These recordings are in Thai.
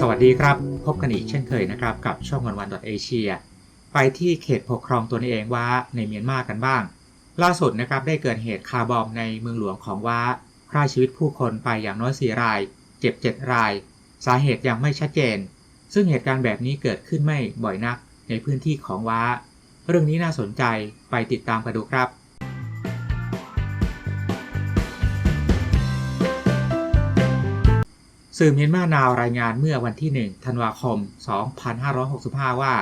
สวัสดีครับ พบกันอีกเช่นเคยนะครับ กับช่องวันวันเอเชียไปที่เขตปกครองตัวเองว่าในเมียนมากันบ้าง ล่าสุดนะครับได้เกิดเหตุคาร์บอมในเมืองหลวงของว่าฆ่าชีวิตผู้คนไปอย่างน้อย 4 ราย เจ็บ 7 ราย สาเหตุยังไม่ชัดเจน ซึ่งเหตุการณ์แบบนี้เกิดขึ้นไม่บ่อยนักในพื้นที่ของว้าเรื่องนี้น่าสนใจไปติดตามกันดูครับ สื่อเมียนมานาวรายงานเมื่อวันที่ 1 ธันวาคม 2565 ว่า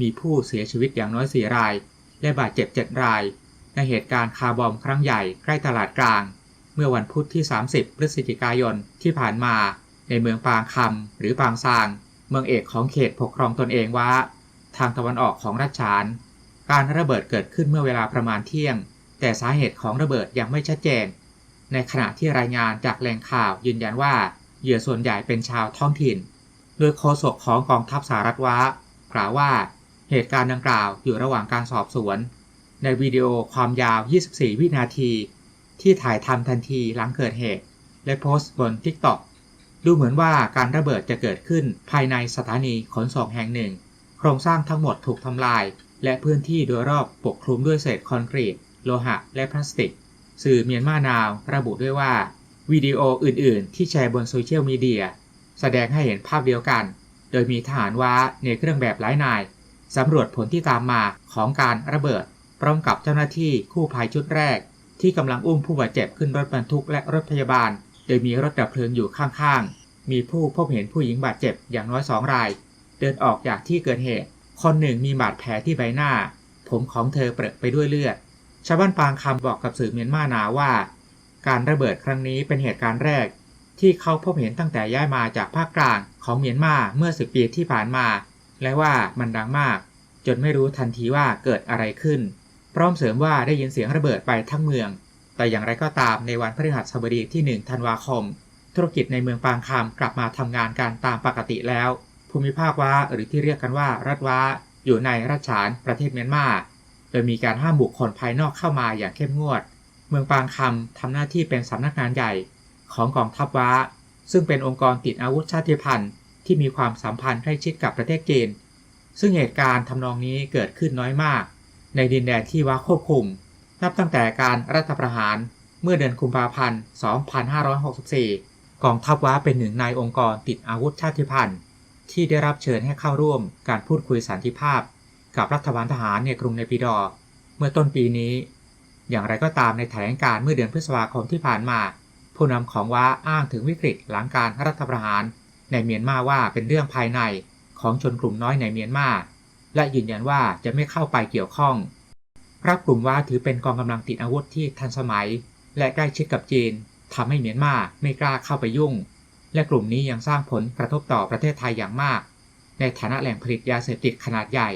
มีผู้เสียชีวิตอย่างน้อย 4 ราย และบาดเจ็บ 7 ราย ในเหตุการณ์คาร์บอมครั้งใหญ่ใกล้ตลาดกลาง เมื่อวันพุธที่ 30 พฤศจิกายนที่ผ่านมา ในเมืองปางคำหรือปางซาง เมืองเอกของเขตปกครองตนเองว่า ทางตะวันออกของรัฐฉาน การระเบิดเกิดขึ้นเมื่อเวลาประมาณเที่ยง แต่สาเหตุของระเบิดยังไม่ชัดเจน ในขณะที่รายงานจากแหล่งข่าวยืนยันว่า เหยื่อส่วนใหญ่เป็นชาวท้องถิ่น โดยโฆษกของกองทัพสหรัฐว่ากล่าวว่าเหตุการณ์ดังกล่าวอยู่ระหว่างการสอบสวน ในวิดีโอความยาว 24 วินาที ที่ถ่ายทำทันทีหลังเกิดเหตุ และโพสต์บน TikTok ดูเหมือนว่าการระเบิดจะเกิดขึ้นภายในสถานีขนส่งแห่งหนึ่ง โครงสร้างทั้งหมดถูกทำลาย และพื้นที่โดยรอบปกคลุมด้วยเศษคอนกรีต โลหะ และพลาสติก สื่อเมียนมานาวระบุด้วยว่า วิดีโออื่นๆ ที่แชร์บนโซเชียลมีเดียแสดงให้เห็นภาพเดียวกัน โดยมีทหารว้าในเครื่องแบบหลายนายสำรวจผลที่ตามมาของการระเบิดพร้อมกับเจ้าหน้าที่คู่ภัยชุดแรก ที่กำลังอุ้มผู้บาดเจ็บขึ้นรถบรรทุกและรถพยาบาล โดยมีรถดับเพลิงอยู่ข้างๆ มีผู้พบเห็นผู้หญิงบาดเจ็บอย่างน้อยสองราย เดินออกจากที่เกิดเหตุ คนหนึ่งมีบาดแผลที่ใบหน้า ผมของเธอเปรอะไปด้วยเลือด ชาวบ้านปางคำบอกกับสื่อเมียนมานาว่า การระเบิดครั้งนี้เป็นเหตุการณ์แรก ที่เขาพบเห็นตั้งแต่ย้ายมาจากภาคกลางของเมียนมาเมื่อสิบปีที่ผ่านมา และว่ามันดังมาก จนไม่รู้ทันทีว่าเกิดอะไรขึ้น พร้อมเสริมว่าได้ยินเสียงระเบิดไปทั้งเมือง แต่อย่างไรก็ตามในวันพฤหัสบดีที่1ธันวาคม ธุรกิจในเมืองปางคำกลับมาทำงานกันตามปกติแล้ว ภูมิภาคว้าหรือที่เรียกกันว่ารัฐว้าอยู่ในรัฐฉานประเทศเมียนมาโดยมีการห้ามบุคคลภายนอกเข้ามาอย่างเข้มงวด เมืองปางคำทำหน้าที่เป็นสำนักงานใหญ่ของกองทัพว้า ซึ่งเป็นองค์กรติดอาวุธชาติพันธุ์ที่มีความสัมพันธ์ใกล้ชิดกับประเทศจีน ซึ่งเหตุการณ์ทำนองนี้เกิดขึ้นน้อยมาก ในดินแดนที่ว้าควบคุม นับตั้งแต่การรัฐประหารเมื่อเดือนกุมภาพันธ์ 2564 กองทัพว้าเป็นหนึ่งในองค์กรติดอาวุธชาติพันธุ์ที่ได้รับเชิญให้เข้าร่วมการพูดคุยสันติภาพ กับรัฐบาลทหารในกรุงเนปิดอร์เมื่อต้นปีนี้ อย่างไรก็ตามในแถลงการเมื่อเดือนพฤษภาคมที่ผ่านมา ผู้นำของว้าอ้างถึงวิกฤตหลังการรัฐประหาร ในเมียนมาว่าเป็นเรื่องภายในของชนกลุ่มน้อยในเมียนมา และยืนยันว่าจะไม่เข้าไปเกี่ยวข้องพระกลุ่มว้าถือเป็นกองกำลังติดอาวุธที่ทันสมัย และใกล้ชิดกับจีนทำให้เมียนมาไม่กล้าเข้าไปยุ่ง และกลุ่มนี้ยังสร้างผลกระทบต่อประเทศไทยอย่างมาก ในฐานะแหล่งผลิตยาเสพติดขนาดใหญ่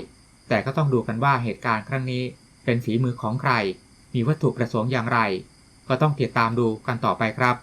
แต่ก็ต้องดูกันว่าเหตุการณ์ครั้งนี้เป็นฝีมือของใคร มีวัตถุประสงค์อย่างไร ก็ต้องติดตามดูกันต่อไปครับ